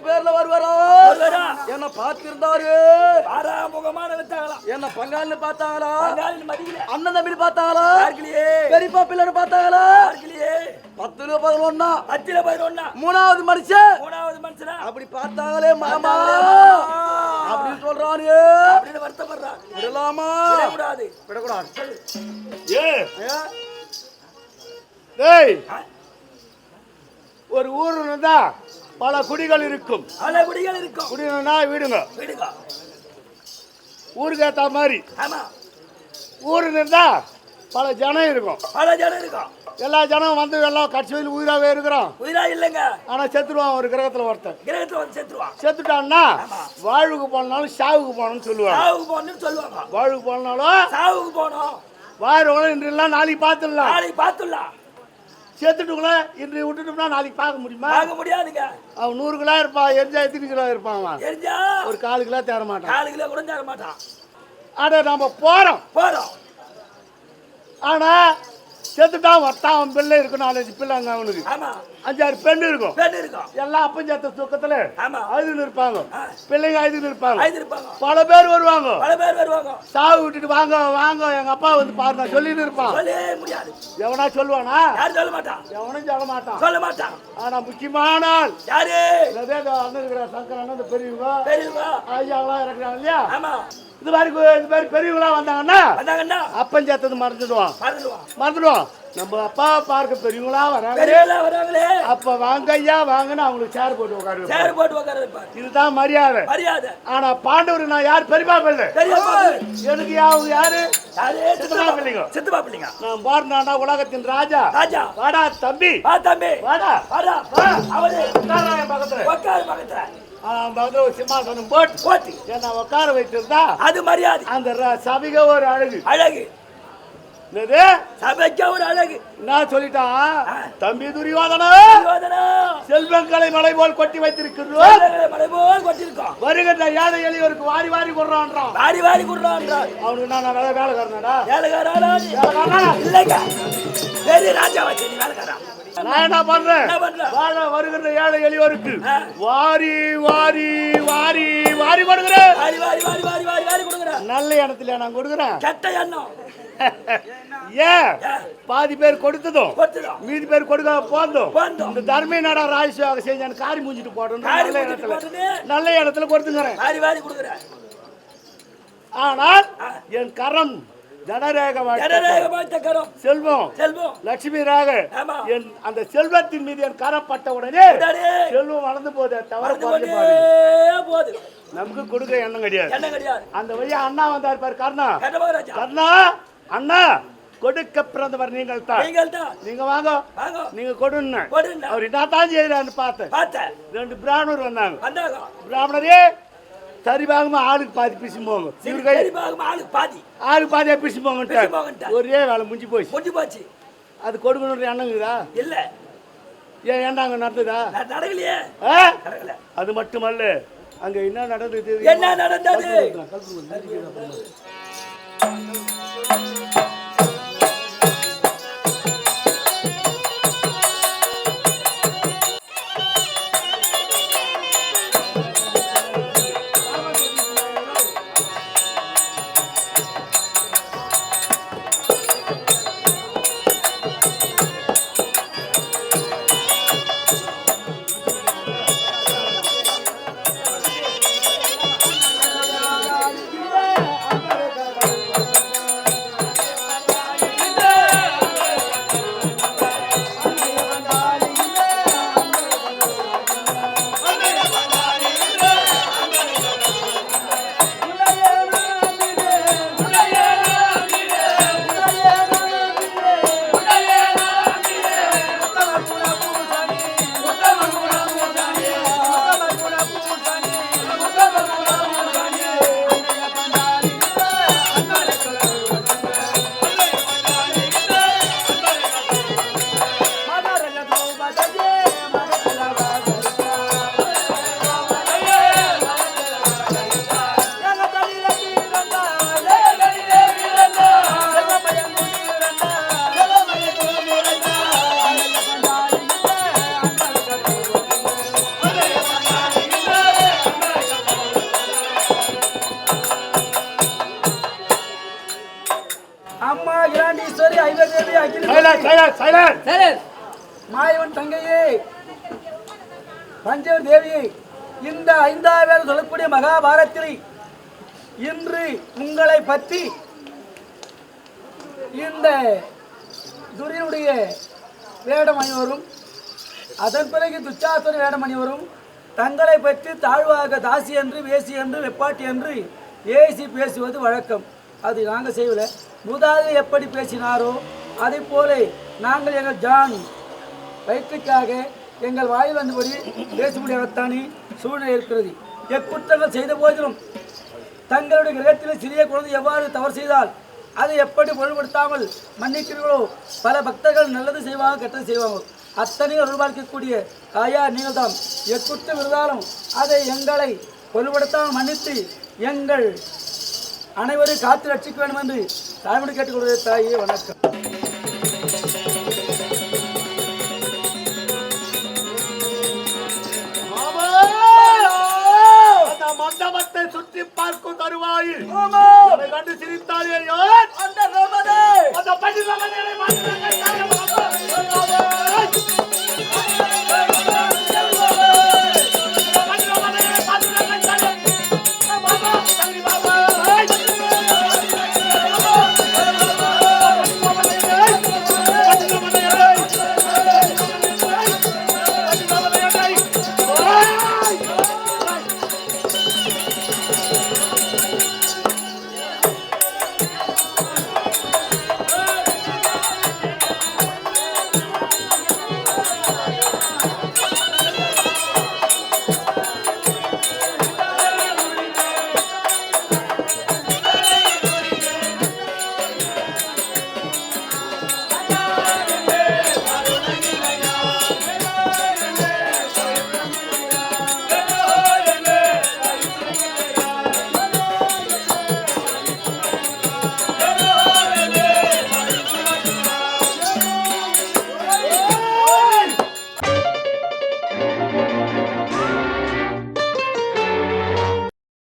பத்து பேர்ல வருவாரோ? என்ன பார்த்திருந்தாரு. ஆறாமுகமா நினைத்தாங்களாம் என்ன பங்காளின்னு பார்த்தாங்களா? அண்ணன் தம்பி பார்த்தாங்களா? பெரியப்பா பிள்ளைன்னு பார்த்தாங்களா? பத்துல பதினொன்னா. அத்தில பதினொன்னா. மூணாவது மனுஷன். மூணாவது மனுஷனா? அப்படி பார்த்தாங்களே மாமா. அப்படின்னு சொல்றாரு அப்படின்னு வருத்தப்படுறான் விடலாமா? கூடாது விடக்கூடாது. ஏ. ஏ? டேய். ஒரு ஊர் இருந்தா பல குடிகள் இருக்கும். பல குடிகள் இருக்கும். குடினா வீடுங்க. விடுங்க. ஊருக்கு ஏத்த மாதிரி ஆமா. ஊர் இருந்தா பல ஜனம் இருக்கும். பல ஜனம் இருக்கும். எல்லா ஜனம் வந்து எல்லாம் கட்சி வயல் உயிராவே இருக்கிறோம் உயிரா இல்லைங்க. ஆனா செத்துருவான் ஒரு கிரகத்துல ஒருத்தன். கிரகத்துல வந்து செத்துருவான். செத்துட்டான்னா வாழ்வுக்கு போனாலும் சாவுக்கு போகணும்னு சொல்லுவாங்க. சாவுக்கு போகணும்னு சொல்லுவாங்க. வாழ்வுக்கு போனாலும் சாவுக்கு போனோம் வாழ்வுகளும் இன்று எல்லாம் நாளைக்கு பார்த்துடலாம். நாளைக்கு பார்த்துடலாம். செத்துட்டுக்குள்ள இன்று விட்டுட்டோம்னா நாளைக்கு பார்க்க முடியுமா? பார்க்க முடியாதுங்க. அவன் நூறு கிலோ இருப்பான் எரிஞ்சா எத்தனை கிலோ இருப்பான் அவன்? எரிஞ்சா? ஒரு காலு கிலோ தேர மாட்டான். காலு கிலோ கூட தர மாட்டான். ஆனா நம்ம போறோம். போறோம். ஆனா செத்துட்டான் ஒருத்தான் அவன் பிள்ளை இருக்கும் நாலஞ்சு பிள்ளை அங்க அவனுக்கு. ஆமா. அஞ்சாறு பெண் இருக்கும். பெண் இருக்கும். எல்லாம் அப்பஞ்சத்த தூக்கத்துல ஆமா. அழுது இருப்பாங்க பிள்ளைங்க அழுது இருப்பாங்க பல பேர் வருவாங்க. பல பேர் வருவாங்க. சாவு விட்டுட்டு வாங்க வாங்க எங்க அப்பா வந்து பாருங்க சொல்லிட்டு இருப்பான் முடியாது. எவனா சொல்லுவானா? யாரும் சொல்ல மாட்டான் எவனும் சொல்ல மாட்டான் சொல்ல மாட்டான் ஆனா முக்கியமான ஆள் யாரு அண்ணன் இருக்கிற சங்கர் அண்ணன் பெரியவங்க. பெரியவங்க. ஐயாவெல்லாம் இருக்கிறாங்க இல்லையா? ஆமா. இது மாதிரி இது மாதிரி பெரியவங்களா வந்தாங்கன்னா வந்தாங்கன்னா அப்பஞ்சத்தது மறந்துடுவான் மறந்துடுவான் மறந்துடுவான் நம்ம அப்பா பார்க்க பெரியவங்களா வராங்க பெரியவங்களா வராங்களே. அப்ப வாங்க ஐயா வாங்கன்னு அவங்களுக்கு சேர் போட்டு உட்காரு சேர் போட்டு உட்கார இதுதான் மரியாதை. மரியாதை. ஆனா பாண்டவர் நான் யார்? பெரியப்பா பிள்ளை. எனக்கு அவங்க யாரு? சித்தப்பா பிள்ளைங்க. சித்தப்பா பிள்ளைங்க. நான் பாருனாடா உலகத்தின் ராஜா. ராஜா. வாடா தம்பி. வா தம்பி. வாடா. வாடா வா. அவரு. பக்கத்துல. உட்காரு பக்கத்துல. ஒரு சிம்மாசனம் போட்டு போட்டி. என்ன உட்கார வச்சிருந்தா அது மரியாதை. அந்த ர- சபிக ஒரு அழகு. அழகு. என்னது? சபைக்க ஒரு அழகு. நான் சொல்லிட்டான் தம்பி துரியோதனா? யோதனா செல்வங்களை மலை போல் கொட்டி வைத்திருக்கிறோம் மலை போல் கொட்டிருக்கோம் வருகின்ற ஏழை எளியவருக்கு வாரி வாரி கொடுறான்றான். வாரி வாரி குடுறான்றார் அவனுக்கு நான் நல்ல வேலைக்காரனாடா வேலைக்காரனா? இல்லைங்க. பெரிய ராஜா வச்சு நீ வேலைக்காரா நான் என்ன பண்றேன்? என்ன பண்ற? வாழ வருகின்ற ஏழை எளியோருக்கு ஆ. வாரி வாரி வாரி வாரி கொடுக்குறேன். வாரி வாரி வாரி வாரி வாரி வாரி கொடுக்குற நல்ல இடத்துல நான் கொடுக்குறேன்? கெட்ட எண்ணம். ஏன்? பாதி பேர் கொடுத்ததும் மீதி பேர் கொடுக்க போந்தோம். இந்த தர்மி நாடா ராஜ்யமாக செஞ்சான் காரி மூஞ்சிட்டு போடணும். நல்ல இடத்துல. நல்ல இடத்துல கொடுத்துங்கிறேன் ஆனால் என் கரம் ஜனநாயக செல்வம். செல்வம். லட்சுமி ராக. என் அந்த செல்வத்தின் மீது என் கரம் பட்ட உடனே செல்வம் வளர்ந்து போதே போகுது. போகுது நமக்கு கொடுக்க எண்ணம் கிடையாது. அந்த வழியா அண்ணா வந்தார் பாரு கர்ணா. கர்ணா அண்ணா கொடுக்க பிறந்தவர் நீங்கள் தான் நீங்க வாங்க. வாங்க. நீங்க கொடுன்னு. அவர் என்ன தான் செய்யறான்னு பார்த்தேன். ரெண்டு பிராமணர் வந்தாங்க. வந்தாங்க. பிராமணரே சரி வாங்கம்மா ஆளுக்கு பாதி பிசி போங்க இவரு கை சரி பாகம் ஆளுக்கு பாதி. ஆளுக்கு பாதியா பிசி போங்கன்ட்டார். ஒரே வேலை முடிஞ்சு போச்சு. முடிஞ்சு போச்சு. அது கொடுக்கணுன்ற எண்ணங்குதா? இல்ல. ஏன் ஏண்டாங்க நடந்ததா? நடக்கலையே. அது மட்டுமல்ல. அங்க என்ன நடந்தது என்ன நடந்தது? மாயவன் தங்கையே பஞ்சவர் தேவியை இந்த ஐந்தாவது சொல்லக்கூடிய மகாபாரத்தில் இன்று உங்களை பற்றி இந்த துரியனுடைய வேடம் அணிவரும் அதன் பிறகு துச்சாசன வேடம் அணிவரும் தங்களை பற்றி தாழ்வாக தாசி என்று வேசி என்று வெப்பாட்டி என்று ஏசி பேசுவது வழக்கம். அது நாங்கள் செய்யல. முதலாவது எப்படி பேசினாரோ அதே போல நாங்கள் எங்கள் ஜான் வயிற்றுக்காக எங்கள் வாயில் வந்தபடி பேச முடியாதத்தானே சூழ்நிலை இருக்கிறது. எக்குற்றங்கள் செய்த போதிலும் தங்களுடைய கிரகத்தில் சிறிய குழந்தை எவ்வாறு தவறு செய்தால் அதை எப்படி பொருள்படுத்தாமல் மன்னிக்கிறீர்களோ? பல பக்தர்கள் நல்லது செய்வாங்க கெட்டது செய்வாங்க அத்தனையும் உருவாக்கக்கூடிய தாயா நீங்கள் தான் எக்குற்றம் இருந்தாலும் அதை எங்களை பொருள்படுத்தாமல் மன்னித்து எங்கள் அனைவரும் காத்து ரட்சிக்க வேண்டும் என்று தாய்மொழி கேட்டுக்கொள்வது தாயே வணக்கம். அதை கண்டு சிரித்தாலே யார்